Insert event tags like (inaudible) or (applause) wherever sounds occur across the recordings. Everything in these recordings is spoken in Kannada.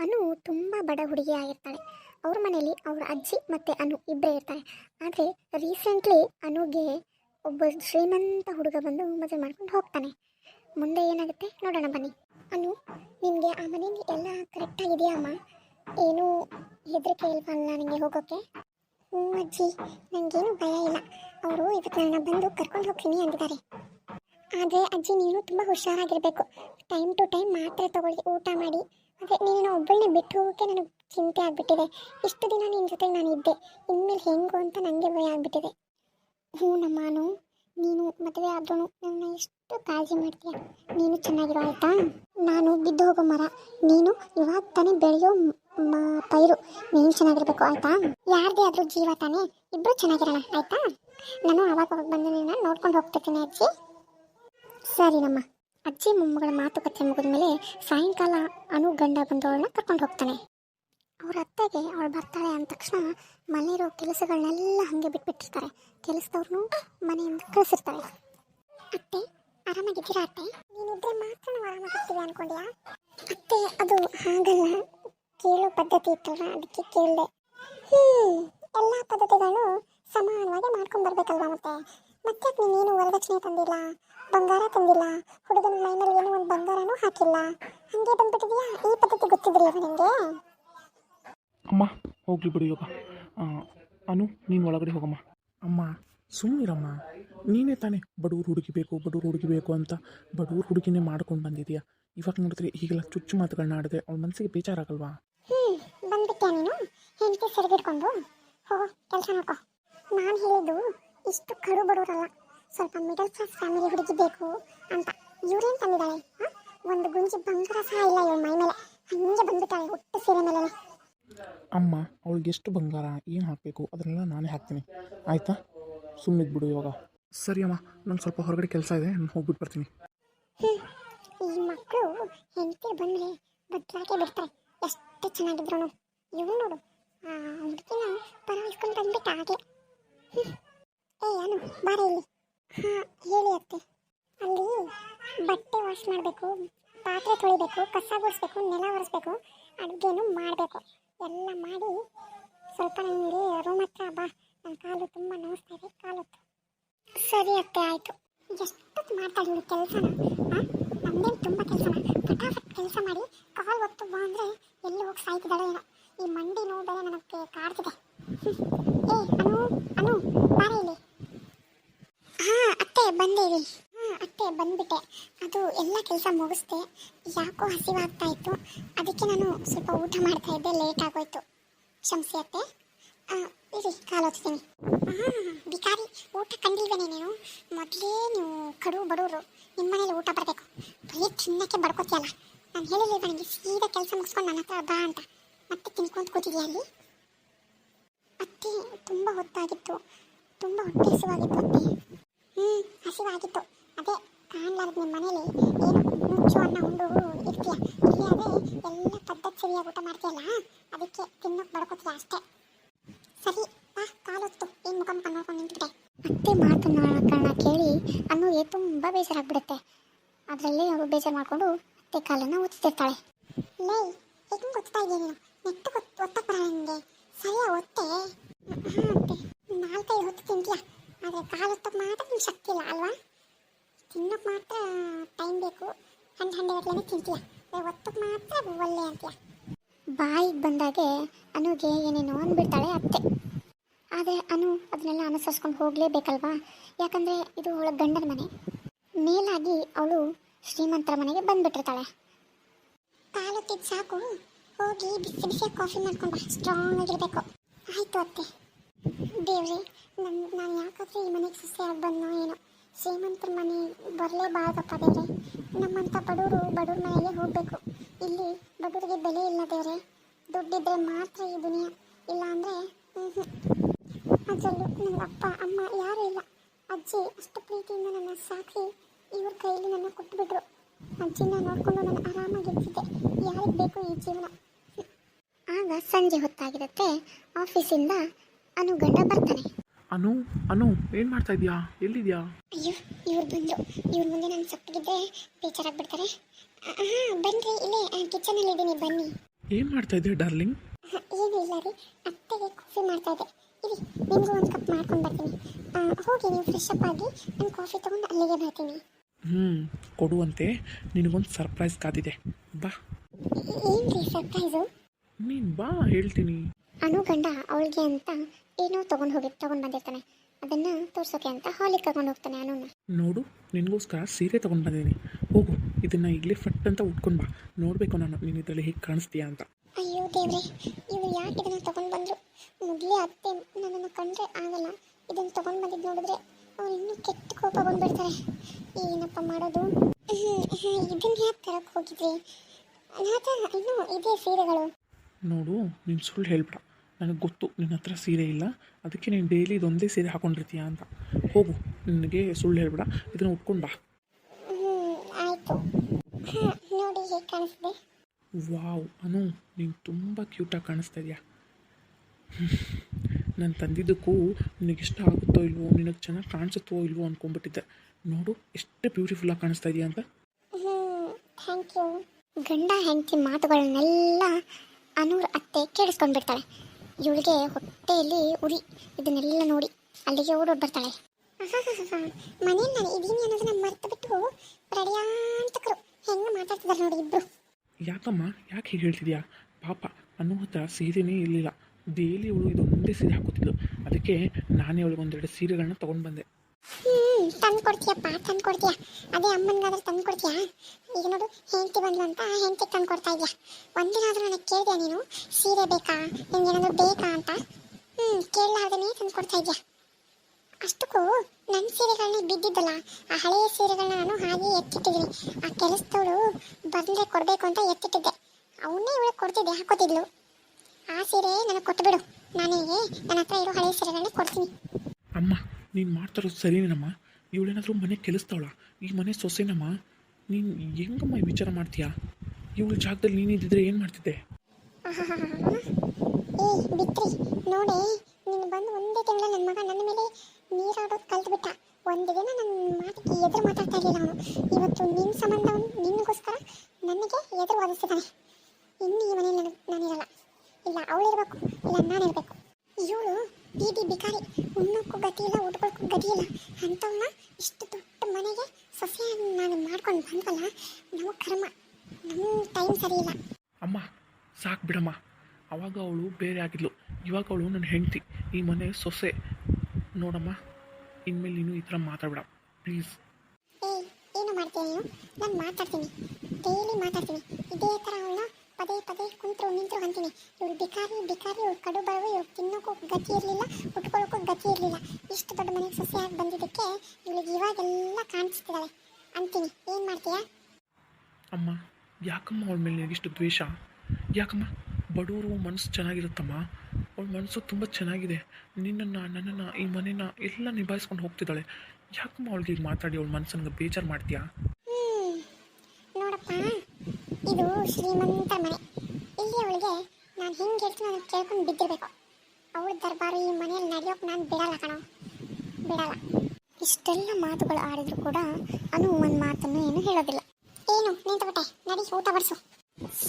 ಅನು ತುಂಬ ಬಡ ಹುಡುಗಿ ಆಗಿರ್ತಾಳೆ. ಅವ್ರ ಮನೆಯಲ್ಲಿ ಅವ್ರ ಅಜ್ಜಿ ಮತ್ತು ಅನು ಇಬ್ಬರೇ ಇರ್ತಾರೆ. ಆದರೆ ರೀಸೆಂಟ್ಲಿ ಅನುಗೆ ಒಬ್ಬ ಶ್ರೀಮಂತ ಹುಡುಗ ಬಂದು ಮದುವೆ ಮಾಡ್ಕೊಂಡು ಹೋಗ್ತಾನೆ. ಮುಂದೆ ಏನಾಗುತ್ತೆ? ನೋಡೋಣ ಬನ್ನಿ. ಅನು ನಿಮಗೆ ಆ ಮನೆಯಲ್ಲಿ ಎಲ್ಲ ಕರೆಕ್ಟಾಗಿದೆಯಾ ಅಮ್ಮ? ಏನೂ ಹೆದರಿಕೆ ಇಲ್ವಾ ಅಲ್ಲ ನನಗೆ ಹೋಗೋಕ್ಕೆ ಹ್ಞೂ ಅಜ್ಜಿ ನನಗೇನು ಭಯ ಇಲ್ಲ. ಅವರು ಇದಕ್ಕೆ ನನ್ನ ಬಂದು ಕರ್ಕೊಂಡು ಹೋಗ್ತೀನಿ ಅಂದಿದ್ದಾರೆ. ಆದರೆ ಅಜ್ಜಿ ನೀನು ತುಂಬ ಹುಷಾರಾಗಿರಬೇಕು. ಟೈಮ್ ಟು ಟೈಮ್ ಮಾತ್ರೆ ತಗೊಳ್ಳಿ, ಊಟ ಮಾಡಿ. ಅದೇ ನೀನು ಒಬ್ಬಳನ್ನೇ ಬಿಟ್ಟು ಹೋಗೋಕ್ಕೆ ನನಗೆ ಚಿಂತೆ ಆಗಿಬಿಟ್ಟಿದೆ. ಇಷ್ಟು ದಿನ ನಿನ್ನ ಜೊತೆ ನಾನು ಇದ್ದೆ. ಇನ್ಮೇಲೆ ಹೆಂಗು ಅಂತ ನನಗೆ ಭಯ ಆಗಿಬಿಟ್ಟಿದೆ. ಹ್ಞೂ ನಮ್ಮನು, ನೀನು ಮದುವೆ ಆದ್ರೂ ನನ್ನ ಎಷ್ಟು ಕಾಳಜಿ ಮಾಡ್ತೀಯ? ನೀನು ಚೆನ್ನಾಗಿರೋ ಆಯಿತಾ? ನಾನು ಬಿದ್ದು ಹೋಗೋ ಮರ. ನೀನು ಇವಾಗ ತಾನೇ ಬೆಳೆಯೋ ಪೈರು. ನೀನು ಚೆನ್ನಾಗಿರ್ಬೇಕು ಆಯಿತಾ? ಯಾರದೇ ಆದರೂ ಜೀವ ತಾನೇ. ಇಬ್ಬರು ಚೆನ್ನಾಗಿರೋಣ ಆಯಿತಾ? ನಾನು ಅವಾಗ ಬಂದು ನಿನ್ನ ನೋಡ್ಕೊಂಡು ಹೋಗ್ತಿರ್ತೀನಿ, ಅಜ್ಜಿ. ಸರಿನಮ್ಮ ಅಜ್ಜಿ ಮೊಮ್ಮಗಳ ಮಾತುಕತೆ ಮುಗಿದ ಮೇಲೆ ಸಾಯಂಕಾಲ ಅನು ಗಂಡ ಬಂದವಳನ್ನ ಕರ್ಕೊಂಡು ಹೋಗ್ತಾನೆ. ಅವ್ರ ಅತ್ತೆಗೆ ಅವಳು ಬರ್ತಾಳೆ ಅಂದ ತಕ್ಷಣ ಮನೆಯಿರೋ ಕೆಲಸಗಳನ್ನೆಲ್ಲ ಹಾಗೆ ಬಿಟ್ಬಿಟ್ಟಿರ್ತಾರೆ. ಕೆಲಸದವ್ರನ್ನೂ ಮನೆಯಿಂದ ಕಳಿಸಿರ್ತಾರೆ. ಅತ್ತೆ, ಆರಾಮಾಗಿದ್ದೀರಾ ಅತ್ತೆ? ನೀನಿದ್ರೆ ಮಾತ್ರ ನಾವು ಆರಾಮಾಗಿರ್ತೀವಿ ಅನ್ಕೊಂಡ್ಯಾ? ಅತ್ತೆ, ಅದು ಹಾಗಲ್ಲ. ಕೇಳೋ ಪದ್ಧತಿ ಇತ್ತಲ್ಲ ಅದಕ್ಕೆ ಕೇಳಿದೆ. ಹ್ಞೂ ಎಲ್ಲ ಪದ್ಧತಿಗಳು ಸಮಾನವಾಗಿ ಮಾಡ್ಕೊಂಡ್ ಬರ್ಬೇಕಲ್ವಾ ಮತ್ತೆ? ಮತ್ತೆ ನೀನೇನು ವರದಕ್ಷಿಣೆ ತಂದಿಲ್ಲ? ಬಂಗಾರ ತಂದಿಲ್ಲ. ಹುಡುಗನ ಮೈನಲ್ಲಿ ಏನೋ ಒಂದು ಬಂಗಾರನೂ ಹಾಕಿಲ್ಲ. ಹಂಗೆ ಬಂದ್ಬಿಟ್ಟಿದ್ಯಾ? ಈ ಪದ್ಧತಿ ಗೊತ್ತಿದ್ರಿಲ್ಲ ನಿಮಗೆ ಅಮ್ಮ ಹೋಗ್ಲಿ ಬಿಡಿ ಯೋಗ. ಅನು ನೀನು ಒಳಗಡೆ ಹೋಗಮ್ಮ. ಅಮ್ಮ ಸುಮ್ಮನಿರಮ್ಮ ನೀನೇ ತಾನೇ ಬಡವ್ರ ಹುಡುಗಿ ಬೇಕು ಬಡವ್ರ ಹುಡುಗಿ ಬೇಕು ಅಂತ ಬಡವ್ರ ಹುಡುಗಿನೇ ಮಾಡ್ಕೊಂಡು ಬಂದಿದ್ಯಾ? ಇವಾಗ ನೋಡಿದ್ರೆ ಈಗೆಲ್ಲ ಚುಚ್ಚು ಮಾತುಗಳನ್ನ ಆಡಿದೆ ಅವಳ ಮನಸ್ಸಿಗೆ ಬೇಜಾರಾಗಲ್ವಾ? ಹ್ಮ್ ಬಂದ್ಬಿಟ್ಟೆ ನೀನು? ಹೆಂಡತಿ ಸರಿಗಿಟ್ಕೊಂಡು ಹೋಗೋ ಕೆಲಸ ನೋಡ್ಕೋ ನಾನು ಹೇಳಿದ್ದು ಇಷ್ಟು ಕಡು ಬಡವರಲ್ಲ ಸ್ವಲ್ಪ ಮಿಡಲ್ ಕ್ಲಾಸ್ ಫ್ಯಾಮಿಲಿ ಹುಡುಗಿ ಬೇಕು ಅಂತ. ಇವ್ರೇನ್ ತಂದಿದ್ದಾಳೆ? ಒಂದು ಗುಂಜಿ ಬಂಗಾರ ಸಹ ಇಲ್ಲ ಇವಳ ಮೈ ಮೇಲೆ. ಹಂಗೆ ಬಂದ್ಬಿಟ್ಟಾಳೆ ಒಟ್ಟು ಸೀರೆ ಮೇಲೆ ಅಮ್ಮ ಅವಳಿಗೆ ಎಷ್ಟು ಬಂಗಾರ ಏನು ಹಾಕಬೇಕು ಅದನ್ನೆಲ್ಲ ನಾನೇ ಹಾಕ್ತೀನಿ. ಆಯಿತಾ? ಸುಮ್ಮನೆ ಬಿಡು ಇವಾಗ. ಸರಿ ಅಮ್ಮ ನಂಗೆ ಸ್ವಲ್ಪ ಹೊರಗಡೆ ಕೆಲಸ ಇದೆ ನಾನು ಹೋಗ್ಬಿಟ್ಟು ಬರ್ತೀನಿ. ಈ ಮಕ್ಕಳು ಹೆಂಡತಿ ಬಂದರೆ ಬದ್ಲಾಕೆ ಬಿಡ್ತಾರೆ. ಎಷ್ಟು ಚೆನ್ನಾಗಿದ್ರು ಇವನು ನೋಡು. ಹುಡುಗಿನ ಪರವಹಿಸ್ಕೊಂಡು ಬಂದ್ಬಿಟ್ಟ ಹಾಗೆ. ಹ್ಮ್. ಏ ಅನು ಬಾರ ಇಲ್ಲಿ. ಹೇಳಿ ಅತ್ತೆ. ಅಲ್ಲಿ ಬಟ್ಟೆ ವಾಶ್ ಮಾಡಬೇಕು, ಪಾತ್ರೆ ತೊಳಿಬೇಕು, ಕಸ ಗುಡಿಸ್ಬೇಕು, ನೆಲ ಒರೆಸ್ಬೇಕು, ಅಡುಗೆನೂ ಮಾಡಬೇಕು. ಎಲ್ಲ ಮಾಡಿ ಸ್ವಲ್ಪ ನನಗೆ ರೂಮ್ ಹತ್ರ ಬಾ. ನನ್ನ ಕಾಲು ತುಂಬ ನೋಡ್ತಾ ಇದೆ ಸರಿ ಅತ್ತೆ, ಆಯಿತು. ಎಷ್ಟೊತ್ತು ಮಾಡ್ತಾಳೆ ಇವಳು ಕೆಲಸನ? ನಮ್ದೇನು ತುಂಬ ಕೆಲಸನ? ಫಟಾಫಟ್ ಕೆಲಸ ಮಾಡಿ ಕಾಲ್ ಹೊತ್ತು ಬಾ ಅಂದರೆ ಎಲ್ಲಿ ಹೋಗಿ ಸಾಯ್ತಿದ್ದಾಳೆ ಏನೋ. ಈ ಮಂಡಿ ನೋವು ಬೇರೆ ನನಗೆ ಕಾಡ್ತಿದೆ. ಏ, ಅನು ಅನು, ಬಾರೆ ಇಲ್ಲಿ. ಬಂದೇವಿ ಅತ್ತೆ, ಬಂದ್ಬಿಟ್ಟೆ. ಅದು ಎಲ್ಲ ಕೆಲಸ ಮುಗಿಸ್ದೆ. ಯಾಕೋ ಹಸಿವಾಗ್ತಾ ಇತ್ತು. ಅದಕ್ಕೆ ನಾನು ಸ್ವಲ್ಪ ಊಟ ಮಾಡ್ತಾ ಇದ್ದೆ ಲೇಟ್ ಆಗೋಯ್ತು. ಕ್ಷಮಿಸಿ, ಅತ್ತೆ. ಇರಿ ಕಾಲೋಚ್ತೀನಿ ಹಾಂ ಹಾ ಬಿಕಾರಿ ಊಟ ಕಂಡಿಲ್ವೇನೆ ನೀನು? ಮೊದಲೇ ನೀವು ಕಡು ಬಡವರು ನಿಮ್ಮ ಮನೇಲಿ ಊಟ ಬರಬೇಕು. ಬರೀ ತಿನ್ನಕ್ಕೆ ಬಡ್ಕೋತಿಯಲ್ಲ. ನಾನು ಹೇಳಿಲ್ಲ ನನಗೆ, ಸೀದಾ ಕೆಲಸ ಮುಗಿಸ್ಕೊಂಡು ನನ್ನ ಹತ್ರ ಬಾ ಅಂತ. ಮತ್ತೆ ತಿನ್ಕೊಂಡು ಕೂತಿದ್ಯಾ ಅಲ್ಲಿ? ಅತ್ತೆ, ತುಂಬ ಹೊತ್ತಾಗಿತ್ತು. ತುಂಬ ಹೊಟ್ಟೆ ಅತ್ತೆ. ಹ್ಞೂ ಹಸಿವಾಗಿತ್ತು. ಅದೇ, ಕಾಣ್ಲಾರ್ದು ನಿಮ್ಮ ಮನೇಲಿ ಏನು ನುಚ್ಚು ಅನ್ನ ಉಂಡು ಇರ್ತೀಯ? ಇಲ್ಲಿ ಅದೇ ಎಲ್ಲ ಪದ್ಧತಿ ಸರಿಯಾಗಿ ಊಟ ಮಾಡ್ತೀಯಲ್ಲ? ಅದಕ್ಕೆ ತಿನ್ನೋಕೆ ಬಡ್ಕೋತೀಯ ಅಷ್ಟೇ. ಸರಿ, ಬಾ, ಕಾಲೊತ್ತು. ಏನು ಮುಖ ಮುಖ ನೋಡ್ಕೊಂಡು ನಿಂತಿದ್ದೆ ಮತ್ತೆ ಮಾತನ್ನ ಕಾರಣ ಕೇಳಿ ಅನ್ನೋಗೆ ತುಂಬ ಬೇಜಾರಾಗ್ಬಿಡುತ್ತೆ. ಅದರಲ್ಲಿ ಅವರು ಬೇಜಾರು ಮಾಡಿಕೊಂಡು ಮತ್ತೆ ಕಾಲನ್ನು ಒತ್ತಿರ್ತಾಳೆ ಲೇ, ಹೆಂಗೆ ಗೊತ್ತಾ ಇದೆಯಾ ನೀನು? ನೆಟ್ಟು ಒತ್ತು ಒತ್ತಕ್ಕೆ ಬರಲ್ಲ ನಿನಗೆ ಒತ್ತೆ? ಹಾಂ ನಾಲ್ಕೈದು ಹೊತ್ತು ತಿಂತೀಯ ಆದರೆ ಕಾಲು ಒತ್ತಕ್ಕೆ ಮಾತ್ರ ನಿಮ್ಗೆ ಶಕ್ತಿ ಇಲ್ಲ ಅಲ್ವಾ? ತಿನ್ನೋಕೆ ಮಾತ್ರ ಟೈಮ್ ಬೇಕು. ಹಣ್ಣು ಹಣ್ಣು ಗಟ್ಟಲೆ ತಿಂತೀಯ ಒತ್ತಕ್ಕೆ ಮಾತ್ರ ಒಳ್ಳೆ ಅಂತೀಯ. ಬಾಯಿಗೆ ಬಂದಾಗೆ ಅನುಗೆ ಏನೇನೋ ಅಂದ್ಬಿಡ್ತಾಳೆ ಅತ್ತೆ. ಆದರೆ ಅನು ಅದನ್ನೆಲ್ಲ ಅನುಸರಿಸ್ಕೊಂಡು ಹೋಗಲೇಬೇಕಲ್ವಾ? ಯಾಕಂದರೆ ಇದು ಅವಳ ಗಂಡನ ಮನೆ. ಮೇಲಾಗಿ ಅವಳು ಶ್ರೀಮಂತರ ಮನೆಗೆ ಬಂದುಬಿಟ್ಟಿರ್ತಾಳೆ. ಕಾಲು ತಿದ್ದು ಸಾಕು. ಹೋಗಿ ಬಿಸಿ ಬಿಸಿ ಕಾಫಿ ಮಾಡ್ಕೊಂಡು ಸ್ಟ್ರಾಂಗ್ ಆಗಿರಬೇಕು. ಆಯಿತು ಅತ್ತೆ. ದೇವ್ರೆ ನನ್ನ ನಾನು ಯಾಕಂದ್ರೆ ಈ ಮನೆಗೆ ಸಸ್ಯಾಗಿ ಬಂದೋ ಏನೋ. ಶ್ರೀಮಂತರ ಮನೆ ಬರಲೇಬಾರ್ದಪ್ಪ ದೇವ್ರೆ ನಮ್ಮಂಥ ಬಡವರು ಬಡವ್ರ ಮನೆಗೆ ಹೋಗಬೇಕು. ಇಲ್ಲಿ ಬಡವರಿಗೆ ಬೆಲೆ ಇಲ್ಲ ದೇವ್ರೆ. ದುಡ್ಡಿದ್ರೆ ಮಾತ್ರ ಈ ದುನಿಯಾ. ಇಲ್ಲ ಅಂದರೆ ಅದರಲ್ಲೂ ನನ್ನ ಅಪ್ಪ, ಅಮ್ಮ ಯಾರೂ ಇಲ್ಲ. ಅಜ್ಜಿ ಅಷ್ಟು ಪ್ರೀತಿಯಿಂದ ನನ್ನ ಸಾಕಿ ಇವ್ರ ಕೈಯಲ್ಲಿ ನನ್ನ ಕೊಟ್ಬಿಟ್ರು. ಅಜ್ಜಿನ ನೋಡಿಕೊಂಡು ನಾನು ಆರಾಮಾಗಿರ್ತಿದ್ದೆ ಯಾರಿಗೆ ಬೇಕು ಈ ಜೀವನ? ಆಗ ಸಂಜೆ ಹೊತ್ತಾಗಿರುತ್ತೆ, ಆಫೀಸಿಂದ ಅನು ಗಂಡ ಬರ್ತಾನೆ. ಅನು ಅನು ಏನು ಮಾಡ್ತಾ ಇದೀಯಾ? ಎಲ್ಲಿದ್ಯಾ? ಅಯ್ಯೋ ಇವ್ರು ಬಂದ್ರು ಇವ್ರ ಮುಂದೆ ನಾನು ಸಪ್ಪಗಿದ್ರೆ ಬೇಜಾರಾಗ್ಬಿಡ್ತಾರೆ. ಬನ್ರಿ ಇಲ್ಲೇ ಕಿಚನ್ ಅಲ್ಲಿ ಇದ್ದೀನಿ ಬನ್ನಿ. ಏನು ಮಾಡ್ತಾ ಇದೀಯ ಡಾರ್ಲಿಂಗ್? ಏನಿಲ್ಲ ಏನೂ ಇಲ್ಲ ರೀ ಅತ್ತೆಗೆ ಕಾಫಿ ಮಾಡ್ತಾ ಇದ್ದೆ ಇರಿ ನಿಮಗೂ ಒಂದು ಕಪ್ ಮಾಡ್ಕೊಂಡು ಬರ್ತೀನಿ. ಹೋಗಿ ನೀವು ಫ್ರೆಶ್ ಅಪ್ ಆಗಿ ನಾನು ಕಾಫಿ ತಗೊಂಡು ಅಲ್ಲಿಗೆ ಬರ್ತೀನಿ. ಹ್ಞೂ ಕೊಡುವಂತೆ. ನಿನಗೊಂದು ಸರ್ಪ್ರೈಸ್ ಕಾದಿದೆ. ಬಾ. ಏನು ರೀ ಸರ್ಪ್ರೈಸು ನೀನು ಬಾ ಹೇಳ್ತೀನಿ. ಅನು ಗಂಡ ಅವಳಿಗೆ ಅಂತ ಏನೋ ತಗೊಂಡು ಹೋಗಿ ತಗೊಂಡು ಬಂದಿರ್ತಾನೆ. ಅದನ್ನು ತೋರ್ಸೋಕೆ ಅಂತ ಹಾಲಿಗೆ ಕರ್ಕೊಂಡು ಹೋಗ್ತಾನೆ ಅನುನ. ನೋಡು ನಿನಗೋಸ್ಕರ ಸೀರೆ ತೊಗೊಂಡು ಬಂದಿದ್ದೀನಿ. ಹೋಗು ಇದನ್ನು ಇಲ್ಲಿ ಫಟ್ ಅಂತ ಉಟ್ಕೊಂಡು ಬಾ. ನೋಡಬೇಕು ನಾನು ನೀನು ಇದರಲ್ಲಿ ಹೇಗೆ ಕಾಣಿಸ್ತೀಯಾ ಅಂತ. ಅಯ್ಯೋ ದೇವ್ರೆ ಇವ್ರು ಯಾಕೆ ಇದನ್ನ ತಗೊಂಡು ಬಂದ್ರು? ಮೊದಲೇ ಅತ್ತೆ ನನ್ನನ್ನು ಕಂಡ್ರೆ ಆಗಲ್ಲ. ಇದನ್ನ ತಗೊಂಡು ಬಂದಿದ್ದು ನೋಡಿದ್ರೆ ಅವ್ರು ಇನ್ನೂ ಕೆಟ್ಟ ಕೋಪ ಬಂದ್ಬಿಡ್ತಾರೆ. ಏನಪ್ಪ ಮಾಡೋದು? (laughs) ಇದನ್ನ ಯಾಕೆ ತರಕ್ಕೆ ಹೋಗಿದ್ರಿ? ಹತ್ರ ಇನ್ನೂ ಇದೆ ಸೀರೆಗಳು. ನೋಡು ನೀನು ಸುಳ್ಳು ಹೇಳ್ಬೇಡ. ನನಗೆ ಗೊತ್ತು ನಿನ್ನ ಹತ್ರ ಸೀರೆ ಇಲ್ಲ. ಅದಕ್ಕೆ ನೀನು ಡೈಲಿ ಇದೊಂದೇ ಸೀರೆ ಹಾಕೊಂಡಿರ್ತೀಯ ಅಂತ. ಹೋಗು ನಿನಗೆ ಸುಳ್ಳು ಹೇಳ್ಬೇಡ. ಇದನ್ನು ಉಟ್ಕೊಂಡು ವಾವ್ ಅನು ನೀನು ತುಂಬ ಕ್ಯೂಟಾಗಿ ಕಾಣಿಸ್ತಾ ಇದೆಯಾ? ನಾನು ತಂದಿದ್ದಕ್ಕೂ ನಿನಗೆ ಇಷ್ಟ ಆಗುತ್ತೋ ಇಲ್ವೋ ನಿನಗೆ ಚೆನ್ನಾಗಿ ಕಾಣಿಸುತ್ತೋ ಇಲ್ವೋ ಅಂದ್ಕೊಂಡ್ಬಿಟ್ಟಿದ್ದೆ ನೋಡು ಎಷ್ಟು ಬ್ಯೂಟಿಫುಲ್ಲಾಗಿ ಕಾಣಿಸ್ತಾ ಇದೆಯಾ ಅಂತ. ಥ್ಯಾಂಕ್ ಯು ಗಂಡ ಹೆಂಡತಿ ಮಾತುಗಳನ್ನೆಲ್ಲ ಅನೂರ್ ಅತ್ತೆ ಕೇಳಿಸ್ಕೊಂಡ್ಬಿಡ್ತಾಳೆ. ಇವಳಿಗೆ ಹೊಟ್ಟೆಯಲ್ಲಿ ಉರಿ. ಇದನ್ನೆಲ್ಲ ನೋಡಿ ಅಲ್ಲಿಗೆ ಓಡೋಡ್ ಬರ್ತಾಳೆ. ಮನೇಲಿ ನಾನು ಇದೀನಿ ಅನ್ನೋದನ್ನ ಮರ್ತು ಬಿಟ್ಟು ಪ್ರಡ್ಯಾಂತಕರು ಹೆಂಗೆ ಮಾತಾಡ್ತಿದ್ದಾರೆ ನೋಡಿ ಇಬ್ರು. ಯಾಕಮ್ಮ? ಯಾಕೆ ಹೀಗೆ ಹೇಳ್ತಿದ್ಯಾ? ಪಾಪ, ಅನ್ನೋ ಹತ್ರ ಸೀರೆನೇ ಇರಲಿಲ್ಲ. ಡೈಲಿ ಅವಳು ಇದೊಂದೇ ಸೀರೆ ಹಾಕೋತಿದ್ಲು ಅದಕ್ಕೆ ನಾನೇ ಅವಳಿಗೆ ಒಂದೆರಡು ಸೀರೆಗಳನ್ನ ತೊಗೊಂಡು ಬಂದೆ ಹ್ಮ್, ತಂದು ಕೊಡ್ತೀಯಪ್ಪ, ತಂದು ಕೊಡ್ತೀಯ. ಅದೇ ಅಮ್ಮನಿಗಾದ್ರೆ ತಂದು ಕೊಡ್ತೀಯಾ? ಈಗ ನೋಡು, ಹೆಂಡತಿ ಬಂದ್ಲು ಅಂತ ಹೆಂಡತಿ ತಂದು ಕೊಡ್ತಾ ಇದೆಯಾ? ಒಂದಿನಾದ್ರೂ ನನಗೆ ಕೇಳಿದೆ ನೀನು? ಸೀರೆ ಬೇಕಾ? ನಿಮ್ಗೇನಾದ್ರು ಬೇಕಾ ಅಂತ? ಹ್ಮ್ ಕೇಳಲಾರ್ದೇ ತಂದು ಕೊಡ್ತಾ ಇದೆಯಾ? ಅಷ್ಟಕ್ಕೂ ನನ್ನ ಸೀರೆಗಳನ್ನ ಬಿದ್ದಿದ್ದಲ್ಲ, ಆ ಹಳೆಯ ಸೀರೆಗಳನ್ನ ನಾನು ಹಾಗೆ ಎತ್ತಿಟ್ಟಿದ್ದೀನಿ. ಆ ಕೆಲಸದವಳು ಬಂದರೆ ಕೊಡಬೇಕು ಅಂತ ಎತ್ತಿಟ್ಟಿದ್ದೆ. ಅವನ್ನೇ ಇವಳು ಕೊಡ್ತಿದ್ದೆ, ಹಾಕೋತಿದ್ಲು. ಆ ಸೀರೆ ನನಗೆ ಕೊಟ್ಟುಬಿಡು ನಾನೇ ನನ್ನ ಹತ್ರ ಇರೋ ಹಳೆಯ ಸೀರೆಗಳನ್ನೇ ಕೊಡ್ತೀನಿ. ಅಮ್ಮ ನೀನು ಮಾಡ್ತಾರೋದು ಸರಿನೇನಮ್ಮ ಇವಳೇನಾದರೂ ಮನೆ ಕೆಲಸ್ತಾವಳ ಈ ಮನೆ ಸೊಸೆನಮ್ಮ? ನೀನು ಹೆಂಗಮ್ಮ ವಿಚಾರ ಮಾಡ್ತೀಯಾ? ಇವಳ ಜಾಗದಲ್ಲಿ ನೀನಿದ್ದಿದ್ರೆ ಏನು ಮಾಡ್ತಿದ್ದೆ? ನೋಡಿ, ನೀನು ಬಂದು ಒಂದೇ ತಿಂಗಳ ನನ್ನ ಮಗ ನನ್ನ ಮೇಲೆ ನೀರಾಡೋದು ಕಲ್ತ್ಬಿಟ್ಟ. ಒಂದು ದಿನ ನನ್ನ ಮಾತಿಗೆ ಎದುರು ಮಾತಾಡ್ತಾ ಇರಲಿಲ್ಲ ಅವನು. ಇವತ್ತು ನಿನ್ನ ಸಂಬಂಧ ಅವ್ನು ನಿನಗೋಸ್ಕರ ನನಗೆ ಎದುರು ವಾದಿಸ್ತಿದ್ದಾನೆ. ಇನ್ನು ಈ ಮನೇಲಿ ನನಗೆ ನಾನಿರಲ್ಲ. ಇಲ್ಲ, ಅವಳಿರ್ಬೇಕು. ಇಲ್ಲ, ನಾನಿರಬೇಕು. ಇವಳು ಬೀದಿ ಬಿಕಾರಿ ಉಣ್ಣೋಕ್ಕೂ ಗತಿ ಇಲ್ಲ ಉಟ್ಕೊಳ್ಳೋಕ್ಕೂ ಗತಿ ಇಲ್ಲ. ಅಂಥವನ್ನ ಇಷ್ಟು ದೊಡ್ಡ ಮನೆಗೆ ಸೊಸೆ ನಾನು ಮಾಡ್ಕೊಂಡು ಬಂದಲ್ಲ ನಮ್ಮ ಕರ್ಮ. ನಮ್ಮ ಟೈಮ್ ಸರಿ ಇಲ್ಲ. ಅಮ್ಮ ಸಾಕು ಬಿಡಮ್ಮ. ಅವಾಗ ಅವಳು ಬೇರೆ ಆಗಿದ್ಲು. ಇವಾಗ ಅವಳು ನನ್ನ ಹೆಂಡತಿ. ಈ ಮನೆ ಸೊಸೆ. ನೋಡಮ್ಮ ಇನ್ಮೇಲೆ ನೀನು ಈ ಥರ ಮಾತಾಡಬೇಡ. ಪ್ಲೀಸ್. ಏನು ಮಾಡ್ತೀನಿ ನೀನು? ನಾನು ಮಾತಾಡ್ತೀನಿ. ಡೈಲಿ ಮಾತಾಡ್ತೀನಿ. ಇದೇ ಥರ ಅವಳನ್ನ ಪದೇ ಪದೇ ಕುಂತ್ರು ನಿಂತರು ಅಂತೀನಿ. ಇವ್ರು ಬಿಕಾರಿ ಬಿಕಾರಿ ಇವ್ರು ಕಡು ಬರವು ಇವ್ರು ತಿನ್ನೋಕ್ಕೂ ಗತಿ ಇರಲಿಲ್ಲ ಉಟ್ಕೊಳ್ಳೋಕ್ಕೂ ಗತಿ ಇರಲಿಲ್ಲ. ಇಷ್ಟು ದೊಡ್ಡ ಮನೆಗೆ ಸಸಿಯಾಗಿ ಬಂದಿದ್ದಕ್ಕೆ ಇವಳಿಗೆ ಇವಾಗೆಲ್ಲ ಕಾಣಿಸ್ತಿದ್ದಾಳೆ. ಅಂತೀನಿ. ಏನು ಮಾಡ್ತೀಯಾ? ಅಮ್ಮ ಯಾಕಮ್ಮ ಅವಳ ಮೇಲೆ ನಿನಗಿಷ್ಟು ದ್ವೇಷ? ಯಾಕಮ್ಮ? ಬಡವರು ಮನಸ್ಸು ಚೆನ್ನಾಗಿರುತ್ತಮ್ಮ? ಅವಳ ಮನಸ್ಸು ತುಂಬ ಚೆನ್ನಾಗಿದೆ. ನಿನ್ನನ್ನು ನನ್ನನ್ನು ಈ ಮನೇನ ಎಲ್ಲ ನಿಭಾಯಿಸ್ಕೊಂಡು ಹೋಗ್ತಿದ್ದಾಳೆ. ಯಾಕಮ್ಮ ಅವಳಿಗೆ ಈಗ ಮಾತಾಡಿ? ಅವಳ ಮನಸ್ಸನ್ನು ಬೇಜಾರು ಮಾಡ್ತೀಯಾ? ನೋಡಪ್ಪ ಇದು ಶ್ರೀಮಂತ ಮನೆ. ಇಲ್ಲಿ ಅವಳಿಗೆ ನಾನು ಹಿಂಗೆ ಹೇಳ್ತೀನಿ ನಾನು ಕೇಳ್ಕೊಂಡು ಬಿದ್ದಿರಬೇಕು. ಅವಳ ದರ್ಬಾರು ಈ ಮನೆಯಲ್ಲಿ ನಡೆಯೋಕೆ ನಾನು ಬಿಡಲ್ಲ ಕಣೋ. ಬಿಡಲ್ಲ. ಇಷ್ಟೆಲ್ಲ ಮಾತುಗಳು ಆಡಿದ್ರು ಕೂಡ ಅನು ಒಂದು ಮಾತನ್ನು ಏನು ಹೇಳೋದಿಲ್ಲ. ಏನು ನಿಂತುಬಿಟ್ಟೆ ನಡಿ, ಊಟ ಬಡಿಸು.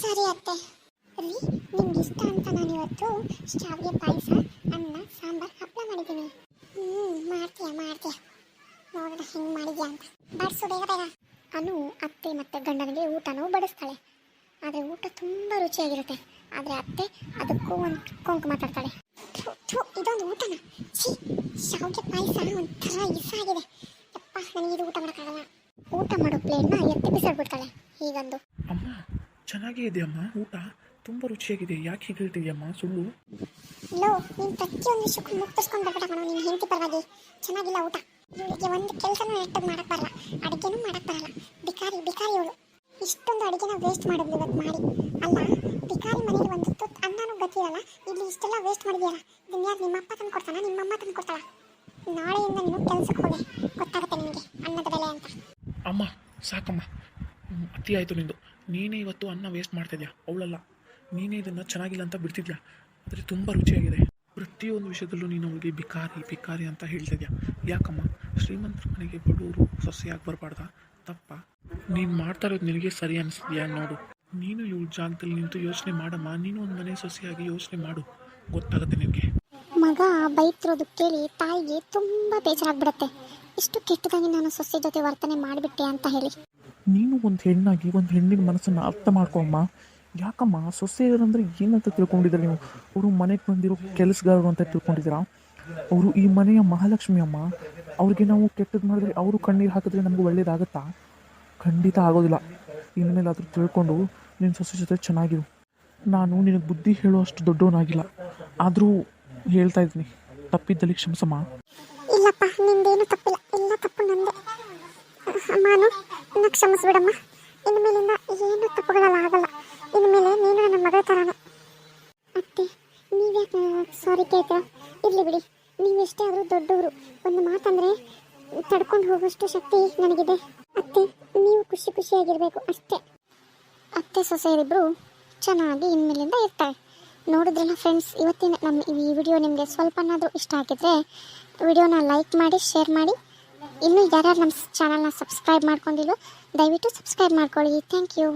ಸರಿ ಅತ್ತೆ. ರೀ ನಿಮ್ಗೆ ಇಷ್ಟ ಅಂತ ನಾನು ಇವತ್ತು ಶಾವಿಗೆ ಪಾಯಸ, ಅನ್ನ, ಸಾಂಬಾರ್ ಹಪ್ಪಳ ಮಾಡಿದ್ದೀನಿ. ಹ್ಞೂ ಮಾಡ್ತೀಯ ಮಾಡ್ತೀಯ? ನೋಡೋಣ ಹೆಂಗೆ ಮಾಡಿದ್ಯಾ ಅಂತ. ಬಡಿಸು, ಬೇಗ ಬೇಗ. ಅನು ಅತ್ತೆ ಮತ್ತು ಗಂಡನಿಗೆ ಊಟನೂ ಬಡಿಸ್ತಾಳೆ. ಆದರೆ ಊಟ ತುಂಬ ರುಚಿಯಾಗಿರುತ್ತೆ. ಆದರೆ ಅತ್ತೆ ಅದಕ್ಕೂ ಒಂದು ಕೊಂಕು ಮಾತಾಡ್ತಾಳೆ. ಇದೊಂದು ಊಟನ? ಛೀ ಶಾವಿಗೆ ಪಾಯಸ ಒಂಥರ ಇಸಾಗಿದೆ. ಯಪ್ಪ ನನಗೆ ಇದು ಊಟ ಮಾಡೋಕ್ಕಾಗಲ್ಲ. ಊಟ ಮಾಡೋ ಪ್ಲೇಟ್ನ ಎತ್ತಿ ಬಿಸಾಡ್ಬಿಡ್ತಾಳೆ. ಹೀಗಂದು. ಅಮ್ಮ ಚೆನ್ನಾಗೇ ಇದೆಯಮ್ಮ ಊಟ. ತುಂಬ ರುಚಿಯಾಗಿದೆ. ಯಾಕೆ ಹೀಗೆ ಹೇಳ್ತಿದ್ಯಮ್ಮ ಸುಳ್ಳು. ಲೋ ನೀನು ಪ್ರತಿಯೊಂದು ವಿಷಯಕ್ಕೂ ಮುಕ್ತಿಸ್ಕೊಂಡು ಬರ್ಬೇಡ ಕಣೋ ನಿನ್ನ ಹೆಂಡತಿ ಪರವಾಗಿ. ಚೆನ್ನಾಗಿಲ್ಲ ಊಟ. ಇವಳಿಗೆ ಒಂದು ಕೆಲಸನೂ ನೆಟ್ಟಗೆ ಮಾಡಕ್ ಬರಲ್ಲ. ಅಡುಗೆನೂ ಮಾಡಕ್ಕೆ ಬರಲ್ಲ. ಬಿಕಾರಿ ಬಿಕಾರಿ ಇವಳು ಇಷ್ಟೊಂದು ಅಡುಗೆನ ವೇಸ್ಟ್ ಮಾಡಿದ್ಲು ಇವತ್ತು ಮಾಡಿ. ಅಲ್ಲ ಬಿಕಾರಿ ಮನೇಲಿ ಒಂದು ತುತ್ತು ಅನ್ನನೂ ಗತಿಯಲ್ಲ ಇಲ್ಲಿ ಇಷ್ಟೆಲ್ಲ ವೇಸ್ಟ್ ಮಾಡಿದ್ಯಲ್ಲ, ಇದನ್ನ ನಿಮ್ಮ ಅಪ್ಪ ತಂದು ಕೊಡ್ತಾನ? ನಿಮ್ಮ ಅಮ್ಮ ತಂದು ಕೊಡ್ತಾಳ? ನಾಳೆಯಿಂದ ನೀನು ಕೆಲಸಕ್ಕೆ ಹೋಗಿ. ಗೊತ್ತಾಗುತ್ತೆ ನಿಮಗೆ ಅನ್ನದ ಬೆಲೆ ಅಂತ. ಅಮ್ಮ, ಸಾಕಮ್ಮ. ಅತಿ ಆಯಿತು ನಿಂದು. ನೀನೇ ಇವತ್ತು ಅನ್ನ ವೇಸ್ಟ್ ಮಾಡ್ತಿದ್ಯಾ? ಅವಳಲ್ಲ. ನೀನೇ ಇದನ್ನು ಚೆನ್ನಾಗಿಲ್ಲ ಅಂತ ಬಿಡ್ತಿದ್ಯಾ? ಆದರೆ ತುಂಬ ರುಚಿಯಾಗಿದೆ. ಪ್ರತಿಯೊಂದು ವಿಷಯದಲ್ಲೂ ನೀನು ಅವಳಿಗೆ ಬಿಕಾರಿ ಬಿಕಾರಿ ಅಂತ ಹೇಳ್ತಿದ್ಯಾ? ಯಾಕಮ್ಮ? ಶ್ರೀಮಂತರ ಮನೆಗೆ ಬಡವರು ಸೊಸೆಯಾಗಿ ಬರಬಾರ್ದ? ತಪ್ಪ? ನೀನು ಮಾಡ್ತಾ ಇರೋದು ನಿನಗೆ ಸರಿ ಅನಿಸಿದ್ಯಾ ನೋಡು. ನೀನು ಇವ್ರ ಜಾಗದಲ್ಲಿ ನಿಂತು ಯೋಚನೆ ಮಾಡಮ್ಮ. ನೀನು ಒಂದು ಮನೆ ಸೊಸೆಯಾಗಿ ಯೋಚನೆ ಮಾಡು. ಗೊತ್ತಾಗುತ್ತೆ ನಿನಗೆ. ಮಗ ಬೈತಿರೋದು ಕೇಳಿ ತಾಯಿಗೆ ತುಂಬ ಬೇಜಾರಾಗ್ಬಿಡತ್ತೆ. ಇಷ್ಟು ಕೆಟ್ಟದಾಗಿ ನಾನು ಸೊಸೆ ಜೊತೆ ವರ್ತನೆ ಮಾಡಿಬಿಟ್ಟೆ ಅಂತ ಹೇಳಿ. ನೀನು ಒಂದು ಹೆಣ್ಣಾಗಿ ಒಂದು ಹೆಣ್ಣಿನ ಮನಸ್ಸನ್ನು ಅರ್ಥ ಮಾಡ್ಕೊಮ್ಮ ಯಾಕಮ್ಮ? ಸೊಸೆಯರಂದ್ರೆ ಏನಂತ ತಿಳ್ಕೊಂಡಿದ್ದೀರಾ ನೀವು? ಅವರು ಮನೆಗೆ ಬಂದಿರೋ ಕೆಲಸಗಾರರು ಅಂತ ತಿಳ್ಕೊಂಡಿದ್ದೀರಾ? ಅವರು ಈ ಮನೆಯ ಮಹಾಲಕ್ಷ್ಮಿ ಅಮ್ಮ. ಅವ್ರಿಗೆ ನಾವು ಕೆಟ್ಟದ್ದು ಮಾಡಿದ್ರೆ ಅವರು ಕಣ್ಣೀರು ಹಾಕಿದ್ರೆ ನಮ್ಗೆ ಒಳ್ಳೇದಾಗತ್ತಾ? ಖಂಡಿತ ಆಗೋದಿಲ್ಲ. ಇನ್ಮೇಲೆ ತಿಳ್ಕೊಂಡು ನಿನ್ನ ಸೊಸೆ ಜೊತೆ ಚೆನ್ನಾಗಿರು. ನಾನು ನಿನಗೆ ಬುದ್ಧಿ ಹೇಳುವಷ್ಟು ದೊಡ್ಡವನಾಗಿಲ್ಲ. ಆದರೂ ಹೇಳ್ತಾ ಇದ್ದೀನಿ. ತಪ್ಪಿದ್ದಲ್ಲಿ ಕ್ಷಮಿಸಮ್ಮ. ಇಲ್ಲಪ್ಪ, ನಿಂದೇನು ತಪ್ಪಿಲ್ಲ. ಎಲ್ಲ ತಪ್ಪು ನಂದೆ. ಅಮ್ಮನು ನನ್ನ ಕ್ಷಮಿಸ್ಬಿಡಮ್ಮ. ಇನ್ಮೇಲಿಂದ ಏನು ತಪ್ಪುಗಳೆಲ್ಲ, ಆಗಲ್ಲ. ಇನ್ಮೇಲೆ ಮೇಲೆ ನೀನು ನನ್ನ ಮಗಳ ಥರನೇ ಅತ್ತೆ ನೀವೇ ಸಾರಿ ಕೇಳ್ತೀರ ಇರಲಿ ಬಿಡಿ. ನೀವೆಷ್ಟೇ ಆದರೂ ದೊಡ್ಡವರು. ಒಂದು ಮಾತಂದರೆ ತಡ್ಕೊಂಡು ಹೋಗೋಷ್ಟು ಶಕ್ತಿ ನನಗಿದೆ. ಅತ್ತೆ ನೀವು ಖುಷಿ ಖುಷಿಯಾಗಿರಬೇಕು, ಅಷ್ಟೇ. ಅತ್ತೆ ಸೊಸೆಯರಿಬ್ಬರು ಚೆನ್ನಾಗಿ ಇನ್ಮೇಲಿಂದ ಇರ್ತಾರೆ. ನೋಡಿದ್ರಲ್ಲ ಫ್ರೆಂಡ್ಸ್ ಇವತ್ತಿನ ನಮ್ಮ ಈ ವಿಡಿಯೋ ನಿಮಗೆ ಸ್ವಲ್ಪನಾದರೂ ಇಷ್ಟ ಆಗಿದ್ರೆ ವಿಡಿಯೋನ ಲೈಕ್ ಮಾಡಿ ಶೇರ್ ಮಾಡಿ. ಇನ್ನೂ ಯಾರ್ಯಾರು ನಮ್ಮ ಚಾನಲ್ನ ಸಬ್ಸ್ಕ್ರೈಬ್ ಮಾಡ್ಕೊಂಡಿಲ್ಲೋ ದಯವಿಟ್ಟು ಸಬ್ಸ್ಕ್ರೈಬ್ ಮಾಡ್ಕೊಳ್ಳಿ. Thank you